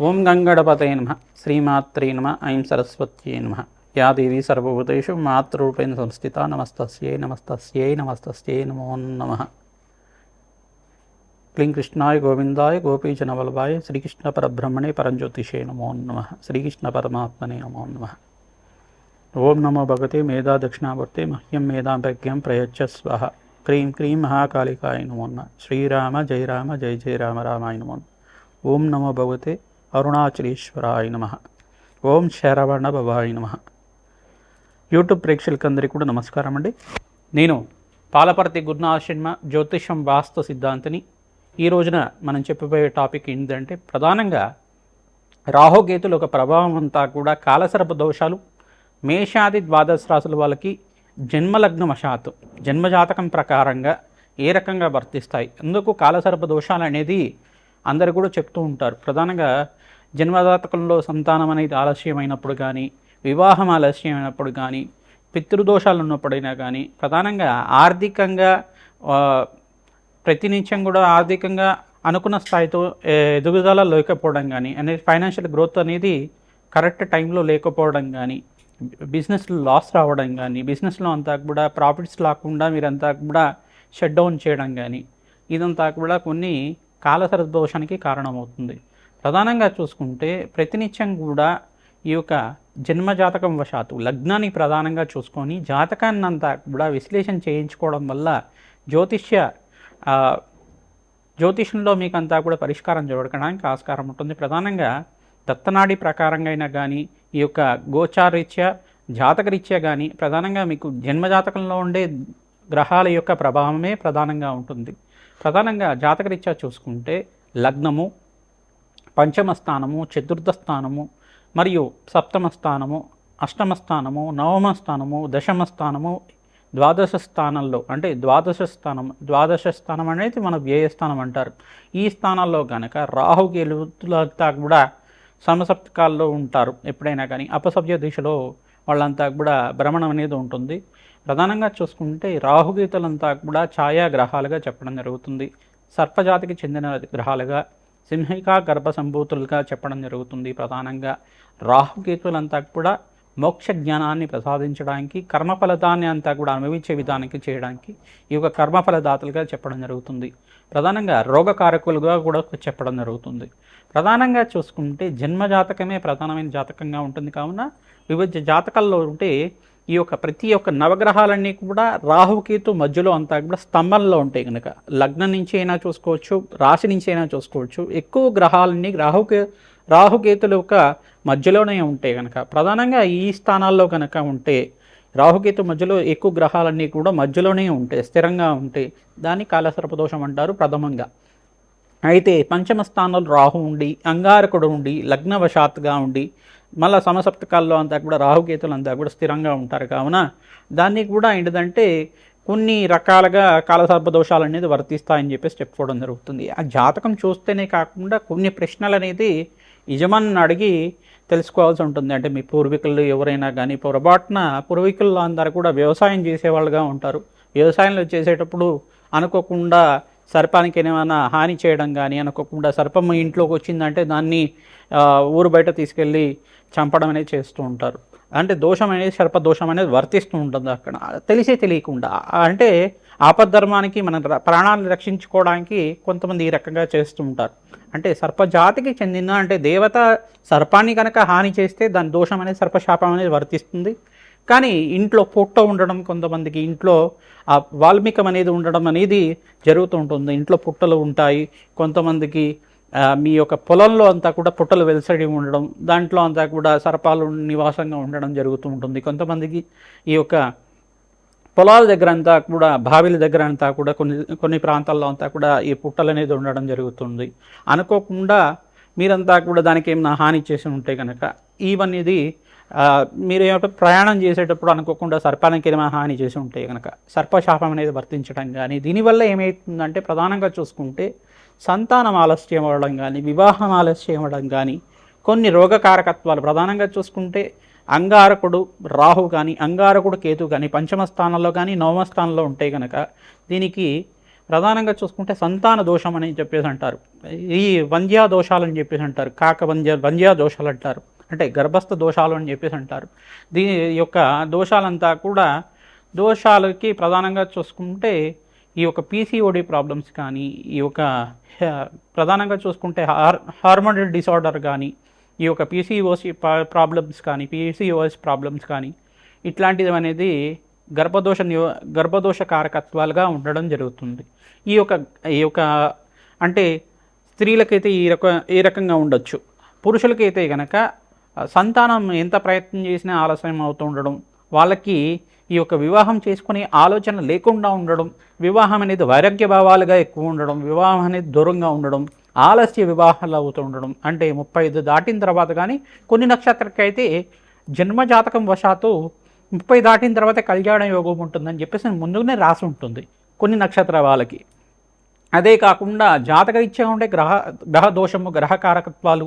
ఓం గంగడపతయ నమ. శ్రీమాత్రే నమ. ఐం సరస్వత్యే నమ. యా దేవి సర్వభూతేషు మాతృరూపేణ సంస్థిత నమస్తస్యై నమస్తస్యై నమస్తస్యై నమో నమ. క్లీం కృష్ణాయ గోవిందాయ గోపీజనవల్లభాయ శ్రీకృష్ణ పరబ్రహ్మణే పరంజ్యోతిషే నమో నమ. శ్రీకృష్ణ పరమాత్మనే నమో నమ. ఓం నమో భగవతే మేధా దక్షిణామూర్తి మహ్యం మేధాంపజ్ఞం ప్రయచ్చ స్వహ. క్రీం క్రీం మహాకాళికాయ నమో నమ. శ్రీరామ జయ రామ జయ జయ రామ రామాయ నమో. ఓం నమో భగవతే అరుణాచలేశ్వరాయ నమ. ఓం శరవణ భవాయ నమ. యూట్యూబ్ ప్రేక్షకులందరికీ కూడా నమస్కారం అండి. నేను పాలపర్తి గురునాశర్మ జ్యోతిషం వాస్తు సిద్ధాంతిని. ఈ రోజున మనం చెప్పబోయే టాపిక్ ఏంటంటే ప్రధానంగా రాహుకేతుల ఒక ప్రభావం అంతా కూడా కాలసర్ప దోషాలు మేషాది ద్వాదశ రాశుల వాళ్ళకి జన్మలగ్న వశాత్తు జన్మజాతకం ప్రకారంగా ఏ రకంగా వర్తిస్తాయి అందుకు కాలసర్ప దోషాలు అనేది అందరు కూడా చెప్తూ ఉంటారు. ప్రధానంగా జన్మదాతకంలో సంతానం అనేది ఆలస్యమైనప్పుడు కానీ వివాహం ఆలస్యమైనప్పుడు కానీ పితృదోషాలు ఉన్నప్పుడైనా కానీ ప్రధానంగా ఆర్థికంగా ప్రతినిత్యం కూడా ఆర్థికంగా అనుకున్న స్థాయితో ఎదుగుదల లేకపోవడం కానీ అనేది ఫైనాన్షియల్ గ్రోత్ అనేది కరెక్ట్ టైంలో లేకపోవడం కానీ బిజినెస్లో లాస్ రావడం కానీ బిజినెస్లో అంతా కూడా ప్రాఫిట్స్ రాకుండా మీరంతా కూడా షట్ డౌన్ చేయడం కానీ ఇదంతా కూడా కొన్ని కాలసర దోషానికి కారణమవుతుంది. ప్రధానంగా చూసుకుంటే ప్రతినిత్యం కూడా ఈ యొక్క జన్మ జాతకం వశాత్తు లగ్నాన్ని ప్రధానంగా చూసుకొని జాతకాన్ని అంతా కూడా విశ్లేషణ చేయించుకోవడం వల్ల జ్యోతిష్య జ్యోతిష్యంలో జ్యోతిషంలో మీకు అంతా కూడా పరిష్కారం జరగడానికి ఆస్కారం ఉంటుంది. ప్రధానంగా దత్తనాడి ప్రకారంగా అయినా కానీ ఈ యొక్క గోచారీత్యా జాతకరీత్యా కానీ ప్రధానంగా మీకు జన్మజాతకంలో ఉండే గ్రహాల యొక్క ప్రభావమే ప్రధానంగా ఉంటుంది. ప్రధానంగా జాతకరీత్యా చూసుకుంటే లగ్నము పంచమ స్థానము చతుర్థ స్థానము మరియు సప్తమ స్థానము అష్టమ స్థానము నవమ స్థానము దశమ స్థానము ద్వాదశ స్థానంలో అంటే ద్వాదశ స్థానం ద్వాదశ స్థానం అనేది మన వ్యయస్థానం అంటారు. ఈ స్థానాల్లో కనుక రాహు గెలుతులంతా కూడా సమసప్తకాల్లో ఉంటారు. ఎప్పుడైనా కానీ అపసభ్య దిశలో వాళ్ళంతా కూడా భ్రమణం అనేది ఉంటుంది. ప్రధానంగా చూసుకుంటే రాహుగీతలంతా కూడా ఛాయా గ్రహాలుగా చెప్పడం జరుగుతుంది. సర్పజాతికి చెందిన గ్రహాలుగా సింహిక గర్భ సంభూతులుగా చెప్పడం జరుగుతుంది. ప్రధానంగా రాహుకేతులంతా కూడా మోక్ష జ్ఞానాన్ని ప్రసాదించడానికి కర్మఫలదాన్ని అంతా కూడా అనుభవించే విధానానికి చేయడానికి ఈ యొక్క కర్మఫలదాతలుగా చెప్పడం జరుగుతుంది. ప్రధానంగా రోగకారకులుగా కూడా చెప్పడం జరుగుతుంది. ప్రధానంగా చూసుకుంటే జన్మ జాతకమే ప్రధానమైన జాతకంగా ఉంటుంది. కావున వివిధ జాతకాల్లో ఉంటే ఈ యొక్క ప్రతి ఒక్క నవగ్రహాలన్నీ కూడా రాహుకేతు మధ్యలో అంతా కూడా స్తంభంలో ఉంటాయి కనుక లగ్నం నుంచి అయినా చూసుకోవచ్చు రాశి నుంచి అయినా చూసుకోవచ్చు. ఎక్కువ గ్రహాలన్నీ రాహుకే రాహుకేతుల యొక్క మధ్యలోనే ఉంటాయి కనుక ప్రధానంగా ఈ స్థానాల్లో కనుక ఉంటే రాహుకేతు మధ్యలో ఎక్కువ గ్రహాలన్నీ కూడా మధ్యలోనే ఉంటాయి స్థిరంగా ఉంటాయి. దాన్ని కాలసర్పదోషం అంటారు ప్రథమంగా. అయితే పంచమ స్థానంలో రాహు ఉండి అంగారకుడు ఉండి లగ్నవశాత్తుగా ఉండి మళ్ళీ సమసప్తకాల్లో అంతా కూడా రాహుకేతులు అంతా కూడా స్థిరంగా ఉంటారు కావున దాన్ని కూడా ఏంటిదంటే కొన్ని రకాలుగా కాలసర్ప దోషాలు అనేది వర్తిస్తాయని చెప్పేసి చెప్పుకోవడం జరుగుతుంది. ఆ జాతకం చూస్తేనే కాకుండా కొన్ని ప్రశ్నలు అనేది యజమానిని అడిగి తెలుసుకోవాల్సి ఉంటుంది. అంటే మీ పూర్వీకులు ఎవరైనా కానీ పొరపాటున పూర్వీకులు అందరూ కూడా వ్యవసాయం చేసేవాళ్ళుగా ఉంటారు. వ్యవసాయంలో చేసేటప్పుడు అనుకోకుండా సర్పానికి ఏమైనా హాని చేయడం కానీ అనుకోకుండా సర్పం ఇంట్లోకి వచ్చిందంటే దాన్ని ఊరు బయట తీసుకెళ్ళి చంపడం అనేది చేస్తూ ఉంటారు. అంటే దోషం అనేది సర్ప దోషం అనేది వర్తిస్తూ ఉంటుంది అక్కడ. తెలిసే తెలియకుండా. అంటే ఆపద్ధర్మానికి మన ప్రాణాలను రక్షించుకోవడానికి కొంతమంది ఈ రకంగా చేస్తూ ఉంటారు. అంటే సర్పజాతికి చెందిన అంటే దేవత సర్పాన్ని కనుక హాని చేస్తే దాని దోషం అనేది సర్పశాపం అనేది వర్తిస్తుంది. కానీ ఇంట్లో పుట్ట ఉండడం కొంతమందికి ఇంట్లో ఆ వాల్మీకం అనేది ఉండడం అనేది జరుగుతూ ఉంటుంది. ఇంట్లో పుట్టలు ఉంటాయి. కొంతమందికి మీ యొక్క పొలంలో అంతా కూడా పుట్టలు వెలసడి ఉండడం దాంట్లో అంతా కూడా సర్పాలు నివాసంగా ఉండడం జరుగుతూ ఉంటుంది. కొంతమందికి ఈ యొక్క పొలాల దగ్గర అంతా కూడా బావిల దగ్గర అంతా కూడా కొన్ని కొన్ని ప్రాంతాల్లో అంతా కూడా ఈ పుట్టలు అనేది ఉండడం జరుగుతుంది. అనుకోకుండా మీరంతా కూడా దానికి ఏమైనా హాని చేసి ఉంటే కనుక ఇవన్నీ మీరు ఏమంటే ప్రయాణం చేసేటప్పుడు అనుకోకుండా సర్పానికి ఏమైనా హాని చేసి ఉంటే కనుక సర్పశాపం అనేది వర్తించడం కానీ దీనివల్ల ఏమవుతుందంటే ప్రధానంగా చూసుకుంటే సంతానం ఆలస్యం అవ్వడం కానీ వివాహం ఆలస్యం అవ్వడం కానీ కొన్ని రోగకారకత్వాలు ప్రధానంగా చూసుకుంటే అంగారకుడు రాహు కానీ అంగారకుడు కేతు కానీ పంచమ స్థానంలో కానీ నవమ స్థానంలో ఉంటే కనుక దీనికి ప్రధానంగా చూసుకుంటే సంతాన దోషం అని చెప్పేసి అంటారు. ఈ వంజ్యా దోషాలని చెప్పేసి అంటారు. కాక వంధ్య వంజ్యా దోషాలు అంటారు. అంటే గర్భస్థ దోషాలు అని చెప్పేసి అంటారు. దీని యొక్క దోషాలంతా కూడా దోషాలకి ప్రధానంగా చూసుకుంటే ఈ యొక్క పీసీఓడి ప్రాబ్లమ్స్ కానీ ఈ యొక్క ప్రధానంగా చూసుకుంటే హార్ హార్మోనల్ డిసార్డర్ కానీ ఈ యొక్క పీసీఓసి ప్రాబ్లమ్స్ కానీ పీసీఓఎస్ ప్రాబ్లమ్స్ కానీ ఇట్లాంటిది అనేది గర్భదోష గర్భదోష కారకత్వాలుగా ఉండడం జరుగుతుంది. ఈ యొక్క ఈ యొక్క అంటే స్త్రీలకైతే ఈ రక ఈ రకంగా ఉండొచ్చు. పురుషులకైతే కనుక సంతానం ఎంత ప్రయత్నం చేసినా ఆలస్యం అవుతూ ఉండడం వాళ్ళకి ఈ యొక్క వివాహం చేసుకునే ఆలోచన లేకుండా ఉండడం వివాహం అనేది వైరాగ్య భావాలుగా ఎక్కువ ఉండడం వివాహం అనేది దూరంగా ఉండడం ఆలస్య వివాహాలు అవుతూ ఉండడం అంటే ముప్పై ఐదు దాటిన తర్వాత కానీ కొన్ని నక్షత్రకైతే జన్మజాతకం వశాత్తు ముప్పై దాటిన తర్వాత కళ్యాణ యోగం ఉంటుందని చెప్పేసి ముందుగానే రాసి ఉంటుంది కొన్ని నక్షత్ర వాళ్ళకి. అదే కాకుండా జాతకరీత్యా ఉండే గ్రహ గ్రహ దోషము గ్రహ కారకత్వాలు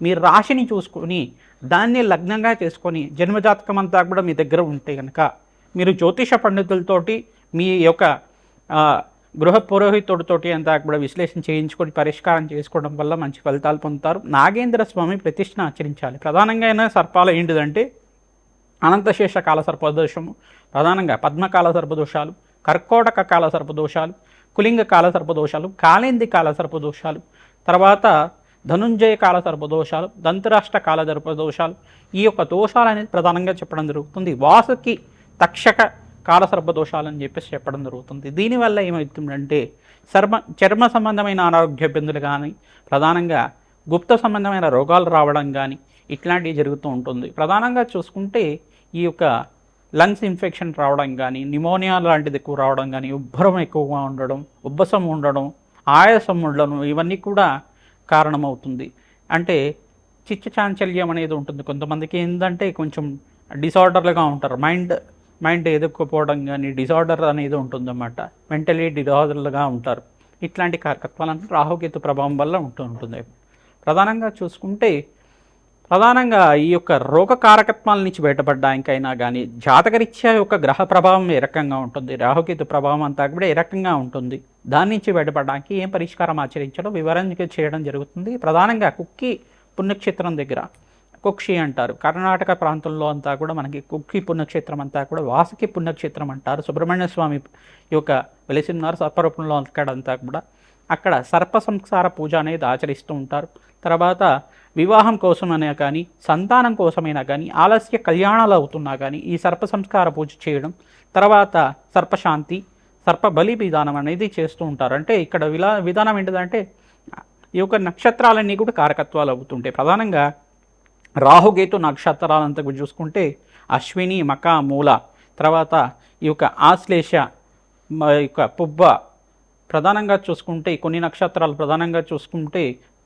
మీ రాశిని చూసుకొని దాన్ని లగ్నంగా చేసుకొని జన్మజాతకం అంతా కూడా మీ దగ్గర ఉంటే కనుక మీరు జ్యోతిష పండితులతోటి మీ యొక్క గృహ పురోహితుడితోటి అంతా కూడా విశ్లేషణ చేయించుకొని పరిష్కారం చేసుకోవడం వల్ల మంచి ఫలితాలు పొందుతారు. నాగేంద్ర స్వామి ప్రతిష్ఠను ఆచరించాలి. ప్రధానంగా అయినా సర్పాలు ఏంటిదంటే అనంతశేష కాల సర్పదోషము ప్రధానంగా పద్మకాల సర్పదోషాలు కర్కోటక కాల సర్పదోషాలు కులింగ కాల సర్పదోషాలు కాలేంది కాల సర్పదోషాలు తర్వాత ధనుంజయ కాల సర్పదోషాలు దంతరాష్ట్ర కాల సర్పదోషాలు ఈ యొక్క దోషాలు అనేది ప్రధానంగా చెప్పడం జరుగుతుంది. వాసుకి తక్షక కాల సర్పదోషాలు అని చెప్పేసి చెప్పడం జరుగుతుంది. దీనివల్ల ఏమవుతుందంటే చర్మ చర్మ సంబంధమైన అనారోగ్య ఇబ్బందులు కానీ ప్రధానంగా గుప్త సంబంధమైన రోగాలు రావడం కానీ ఇట్లాంటివి జరుగుతూ ఉంటుంది. ప్రధానంగా చూసుకుంటే ఈ యొక్క లంగ్స్ ఇన్ఫెక్షన్ రావడం కానీ నిమోనియా లాంటిది ఎక్కువ రావడం కానీ ఉబ్బరం ఎక్కువగా ఉండడం ఉబ్బసం ఉండడం ఆయాసం ఉండడం ఇవన్నీ కూడా కారణమవుతుంది. అంటే చిచ్చ చాంచల్యం అనేది ఉంటుంది. కొంతమందికి ఏంటంటే కొంచెం డిసార్డర్లుగా ఉంటారు. మైండ్ మైండ్ ఎదుర్కోపోవడం కానీ డిసార్డర్ అనేది ఉంటుందన్నమాట. మెంటలీ డిసార్డర్లుగా ఉంటారు. ఇట్లాంటి కారకత్వాలను రాహుకేతు ప్రభావం వల్ల ఉంటూ ఉంటుంది ప్రధానంగా చూసుకుంటే ప్రధానంగా ఈ యొక్క రోగ కారకత్వాల నుంచి బయటపడడానికైనా కానీ జాతకరీత్యా యొక్క గ్రహ ప్రభావం ఏ రకంగా ఉంటుంది? రాహుకేతు ప్రభావం అంతా కూడా ఏ రకంగా ఉంటుంది? దాని నుంచి బయటపడడానికి ఏం పరిష్కారం ఆచరించడం వివరంగా చేయడం జరుగుతుంది. ప్రధానంగా కుక్కి పుణ్యక్షేత్రం దగ్గర కుక్షి అంటారు. కర్ణాటక ప్రాంతంలో అంతా కూడా మనకి కుక్కి పుణ్యక్షేత్రం అంతా కూడా వాసుకి పుణ్యక్షేత్రం అంటారు. సుబ్రహ్మణ్య స్వామి యొక్క వెలిసిన్నారు. సర్పరూపంలో అక్కడంతా కూడా అక్కడ సర్ప సంసార పూజ అనేది ఆచరిస్తూ ఉంటారు. తర్వాత వివాహం కోసమైనా కానీ సంతానం కోసమైనా కానీ ఆలస్య కళ్యాణాలు అవుతున్నా కానీ ఈ సర్ప సంస్కార పూజ చేయడం తర్వాత సర్పశాంతి సర్ప బలి విధానం అనేది చేస్తూ ఉంటారు. అంటే ఇక్కడ విలా విధానం ఏంటిదంటే ఈ యొక్క నక్షత్రాలన్నీ కూడా కారకత్వాలు అవుతుంటాయి. ప్రధానంగా రాహుగేతు నక్షత్రాలంతా కూడా చూసుకుంటే అశ్విని మక మూల తర్వాత ఈ యొక్క ఆశ్లేష మ- ఈ యొక్క పుబ్బ ప్రధానంగా చూసుకుంటే కొన్ని నక్షత్రాలు ప్రధానంగా చూసుకుంటే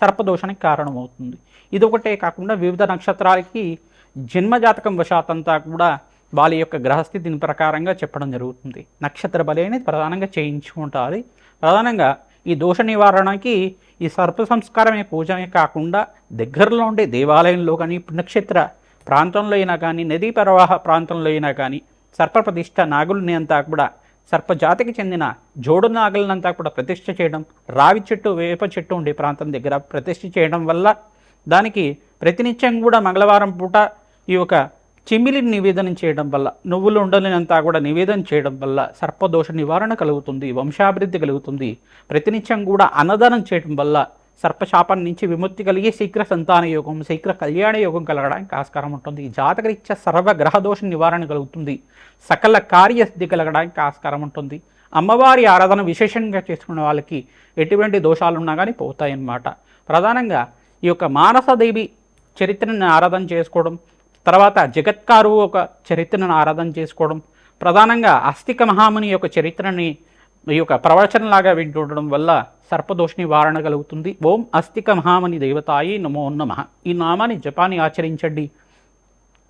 సర్పదోషానికి కారణమవుతుంది. ఇది ఒకటే కాకుండా వివిధ నక్షత్రాలకి జన్మజాతకం వశాతంతా కూడా వాళ్ళ యొక్క గ్రహస్థితిని ప్రకారంగా చెప్పడం జరుగుతుంది. నక్షత్ర బలి అనేది ప్రధానంగా చేయించుకుంటారు. ప్రధానంగా ఈ దోష నివారణకి ఈ సర్ప సంస్కారమే పూజమే కాకుండా దగ్గరలో ఉండే దేవాలయంలో కానీ పుణ్యక్షేత్ర ప్రాంతంలో అయినా కానీ నదీ ప్రవాహ ప్రాంతంలో అయినా కానీ సర్ప ప్రతిష్ట నాగుల్ని అంతా కూడా సర్పజాతికి చెందిన జోడు నాగలనంతా కూడా ప్రతిష్ఠ చేయడం రావి చెట్టు వేప చెట్టు ఉండే ప్రాంతం దగ్గర ప్రతిష్ఠ చేయడం వల్ల దానికి ప్రతినిత్యం కూడా మంగళవారం పూట ఈ యొక్క చిమ్మిలిని నివేదన చేయడం వల్ల నువ్వులు ఉండలేనంతా కూడా నివేదన చేయడం వల్ల సర్పదోష నివారణ కలుగుతుంది వంశాభివృద్ధి కలుగుతుంది. ప్రతినిత్యం కూడా అన్నదానం చేయడం వల్ల సర్పశాపం నుంచి విముక్తి కలిగి శీఘ్ర సంతాన యోగం శీఘ్ర కళ్యాణ యోగం కలగడానికి ఆస్కారం ఉంటుంది. జాతకరీత్యా సర్వ గ్రహదోష నివారణ కలుగుతుంది. సకల కార్యసిద్ధి కలగడానికి ఆస్కారం ఉంటుంది. అమ్మవారి ఆరాధన విశేషంగా చేసుకునే వాళ్ళకి ఎటువంటి దోషాలు ఉన్నా కానీ పోతాయన్నమాట. ప్రధానంగా ఈ యొక్క మానసదేవి చరిత్రను ఆరాధన చేసుకోవడం తర్వాత జగత్కారు ఒక చరిత్రను ఆరాధన చేసుకోవడం ప్రధానంగా అస్తిక మహాముని యొక్క చరిత్రని ఈ యొక్క ప్రవచనలాగా వింటుండడం వల్ల సర్పదోష నివారణ కలుగుతుంది. ఓం అస్తిక మహామణి దేవతాయి నమో నమ. ఈ నామాన్ని జపాన్ని ఆచరించండి.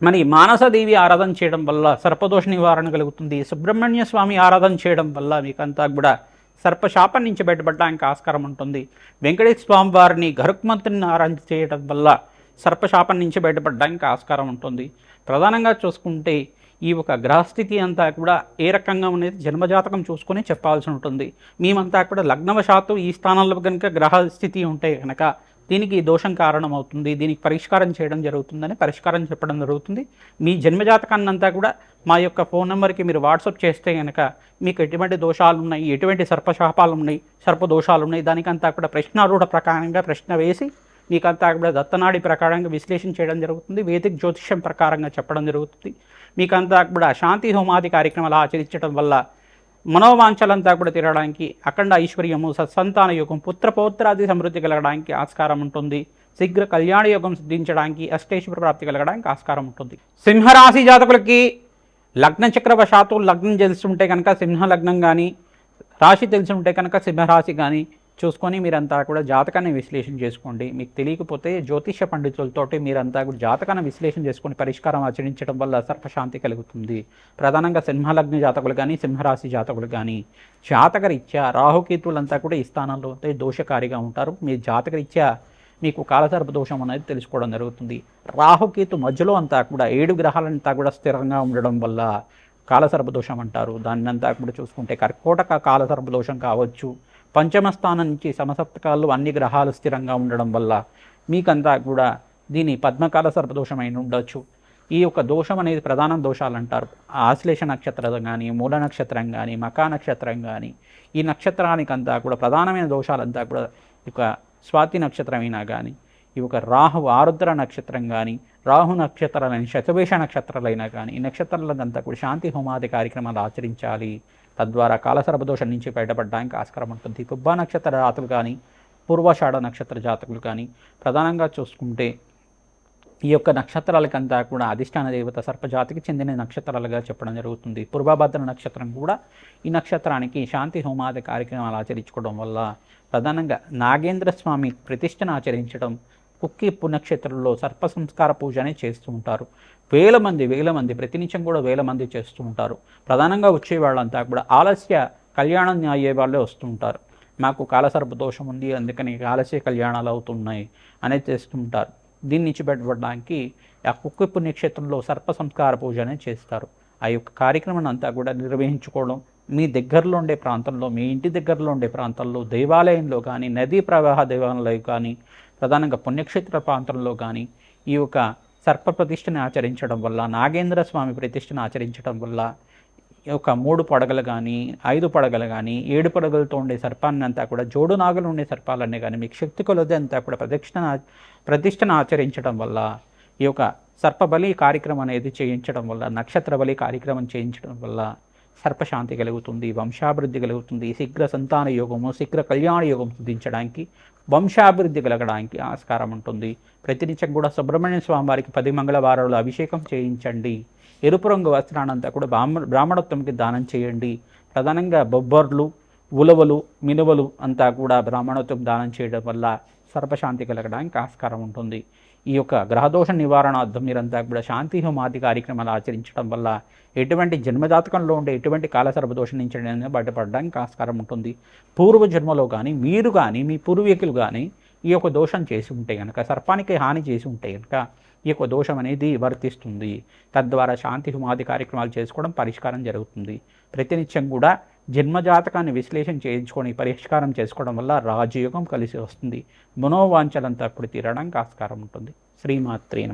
మరి మానసదేవి ఆరాధన చేయడం వల్ల సర్పదోష నివారణ కలుగుతుంది. సుబ్రహ్మణ్య స్వామి ఆరాధన చేయడం వల్ల మీకంతా కూడా సర్పశాపం నుంచి బయటపడడానికి ఆస్కారం ఉంటుంది. వెంకటేశ్వర స్వామి వారిని గరుక్మంతుని ఆరాధన చేయడం వల్ల సర్పశాపం నుంచి బయటపడడానికి ఆస్కారం ఉంటుంది. ప్రధానంగా చూసుకుంటే ఈ ఒక గ్రహస్థితి అంతా కూడా ఏ రకంగా ఉన్నది జన్మజాతకం చూసుకొని చెప్పాల్సి ఉంటుంది. మేమంతా కూడా లగ్నవశాత్తు ఈ స్థానంలో కనుక గ్రహస్థితి ఉంటే కనుక దీనికి దోషం కారణమవుతుంది. దీనికి పరిష్కారం చేయడం జరుగుతుందని పరిష్కారం చెప్పడం జరుగుతుంది. మీ జన్మజాతకాన్ని అంతా కూడా మా యొక్క ఫోన్ నెంబర్కి మీరు వాట్సాప్ చేస్తే కనుక మీకు ఎటువంటి దోషాలు ఉన్నాయి ఎటువంటి సర్పశాపాలు ఉన్నాయి సర్ప దోషాలు ఉన్నాయి దానికంతా కూడా ప్రశ్నారూఢ ప్రకారంగా ప్రశ్న వేసి మీకంతా కూడా దత్తనాడి ప్రకారంగా విశ్లేషణ చేయడం జరుగుతుంది. వేదిక జ్యోతిష్యం ప్రకారంగా చెప్పడం జరుగుతుంది. మీకంతా కూడా శాంతి హోమాది కార్యక్రమాలు ఆచరించడం వల్ల మనోవాంఛలంతా కూడా తిరగడానికి అఖండ ఐశ్వర్యము సత్సంతాన యోగం పుత్రపౌత్రాది సమృద్ధి కలగడానికి ఆస్కారం ఉంటుంది. శీఘ్ర కళ్యాణ యోగం సిద్ధించడానికి అష్టేశ్వర ప్రాప్తి కలగడానికి ఆస్కారం ఉంటుంది. సింహరాశి జాతకులకి లగ్న చక్రవశాత్తు లగ్నం తెలిసి ఉంటే కనుక సింహ లగ్నం కానీ రాశి తెలిసి ఉంటే కనుక సింహరాశి కానీ చూసుకొని మీరంతా కూడా జాతకాన్ని విశ్లేషణ చేసుకోండి. మీకు తెలియకపోతే జ్యోతిష పండితులతోటి మీరంతా కూడా జాతకాన్ని విశ్లేషణ చేసుకొని పరిష్కారం ఆచరించడం వల్ల సర్పశాంతి కలుగుతుంది. ప్రధానంగా సింహలగ్న జాతకులు కానీ సింహరాశి జాతకులు కానీ జాతకరీత్యా రాహుకేతువులంతా కూడా ఈ స్థానంలో దోషకారిగా ఉంటారు. మీ జాతకరీత్యా మీకు కాలసర్ప దోషం అనేది తెలుసుకోవడం జరుగుతుంది. రాహుకేతు మధ్యలో అంతా కూడా ఏడు గ్రహాలంతా కూడా స్థిరంగా ఉండడం వల్ల కాలసర్ప దోషం అంటారు. దాన్ని అంతా కూడా చూసుకుంటే కర్కోటక కాలసర్ప దోషం కావచ్చు. పంచమ స్థానం నుంచి సమసప్తకాలు అన్ని గ్రహాలు స్థిరంగా ఉండడం వల్ల మీకంతా కూడా దీని పద్మకాల సర్పదోషమై ఉండొచ్చు. ఈ యొక్క దోషం అనేది ప్రధాన దోషాలు అంటారు. ఆశ్లేష నక్షత్రం కానీ మూల నక్షత్రం కానీ మకా నక్షత్రం కానీ ఈ నక్షత్రానికంతా కూడా ప్రధానమైన దోషాలంతా కూడా ఇక స్వాతి నక్షత్రమైనా కానీ ఈ ఒక రాహు ఆరుద్ర నక్షత్రం కానీ రాహు నక్షత్రాలని శతవేష నక్షత్రాలైనా కానీ ఈ నక్షత్రాలంతా కూడా శాంతి హోమాది కార్యక్రమాలు ఆచరించాలి. తద్వారా కాలసర్పదోషం నుంచి బయటపడడానికి ఆస్కారం ఉంటుంది. పుబ్బా నక్షత్ర జాతకులు కానీ పూర్వషాఢ నక్షత్ర జాతకులు కానీ ప్రధానంగా చూసుకుంటే ఈ యొక్క నక్షత్రాలకంతా కూడా అధిష్టాన దేవత సర్పజాతికి చెందిన నక్షత్రాలుగా చెప్పడం జరుగుతుంది. పూర్వభద్ర నక్షత్రం కూడా ఈ నక్షత్రానికి శాంతి హోమాది కార్యక్రమాలు ఆచరించుకోవడం వల్ల ప్రధానంగా నాగేంద్ర స్వామి ప్రతిష్టను ఆచరించడం కుక్కి పుణ్యక్షేత్రంలో సర్ప సంస్కార పూజనే చేస్తూ ఉంటారు. వేల మంది వేల మంది ప్రతినిత్యం కూడా వేల మంది చేస్తూ ఉంటారు. ప్రధానంగా వచ్చే వాళ్ళంతా కూడా ఆలస్య కళ్యాణం అయ్యే వాళ్ళే వస్తూ ఉంటారు. మాకు కాలసర్ప దోషం ఉంది అందుకని ఆలస్య కళ్యాణాలు అవుతున్నాయి అనేది చేస్తుంటారు దీన్ని నుంచి ఆ కుక్కి పుణ్యక్షేత్రంలో సర్ప సంస్కార పూజ అనేది చేస్తారు. ఆ యొక్క కార్యక్రమాన్ని అంతా కూడా నిర్వహించుకోవడం మీ దగ్గరలో ఉండే ప్రాంతంలో మీ ఇంటి దగ్గరలో ఉండే ప్రాంతంలో దేవాలయంలో కానీ నదీ ప్రవాహ దేవాలయంలో కానీ ప్రధానంగా పుణ్యక్షేత్ర ప్రాంతంలో కానీ ఈ యొక్క సర్ప ప్రతిష్టని ఆచరించడం వల్ల నాగేంద్ర స్వామి ప్రతిష్టను ఆచరించడం వల్ల ఒక మూడు పడగలు కానీ ఐదు పడగలు కానీ ఏడు పడగలతో ఉండే సర్పాన్ని అంతా కూడా జోడు నాగలు ఉండే సర్పాలన్నీ కానీ మీకు శక్తి కొలది అంతా కూడా ప్రదక్షిణ ప్రతిష్టను ఆచరించడం వల్ల ఈ యొక్క సర్పబలి కార్యక్రమం అనేది చేయించడం వల్ల నక్షత్ర బలి కార్యక్రమం చేయించడం వల్ల సర్పశాంతి కలుగుతుంది వంశాభివృద్ధి కలుగుతుంది శీఘ్ర సంతాన యోగము శీఘ్ర కళ్యాణ యోగం సిద్ధించడానికి వంశాభివృద్ధి కలగడానికి ఆస్కారం ఉంటుంది. ప్రతినిత్యం కూడా సుబ్రహ్మణ్య స్వామి వారికి పది మంగళవారాలు అభిషేకం చేయించండి. ఎరుపు రంగు వస్త్రానంతా కూడా బ్రాహ్మ బ్రాహ్మణత్వంకి దానం చేయండి. ప్రధానంగా బొబ్బర్లు ఉలవలు మినువలు అంతా కూడా బ్రాహ్మణోత్వం దానం చేయడం వల్ల సర్పశాంతి కలగడానికి ఆస్కారం ఉంటుంది. ఈ యొక్క గ్రహదోష నివారణార్థం మీరంతా కూడా శాంతి హోమాది కార్యక్రమాలు ఆచరించడం వల్ల ఎటువంటి జన్మజాతకంలో ఉండే ఎటువంటి కాలసర్పదోషం నుంచి బయటపడడానికి ఆస్కారం ఉంటుంది. పూర్వ జన్మలో కానీ మీరు కానీ మీ పూర్వీకులు కానీ ఈ యొక్క దోషం చేసి ఉంటే కనుక సర్పానికి హాని చేసి ఉంటే కనుక ఈ యొక్క దోషం అనేది వర్తిస్తుంది. తద్వారా శాంతి హుమాది కార్యక్రమాలు చేసుకోవడం పరిష్కారం జరుగుతుంది. ప్రతినిత్యం కూడా జన్మజాతకాన్ని విశ్లేషణ చేయించుకొని పరిష్కారం చేసుకోవడం వల్ల రాజయోగం కలిసి వస్తుంది. మనోవాంఛలంతా అప్పుడు తీరడానికి ఆస్కారం ఉంటుంది. శ్రీమాత్రే నమ.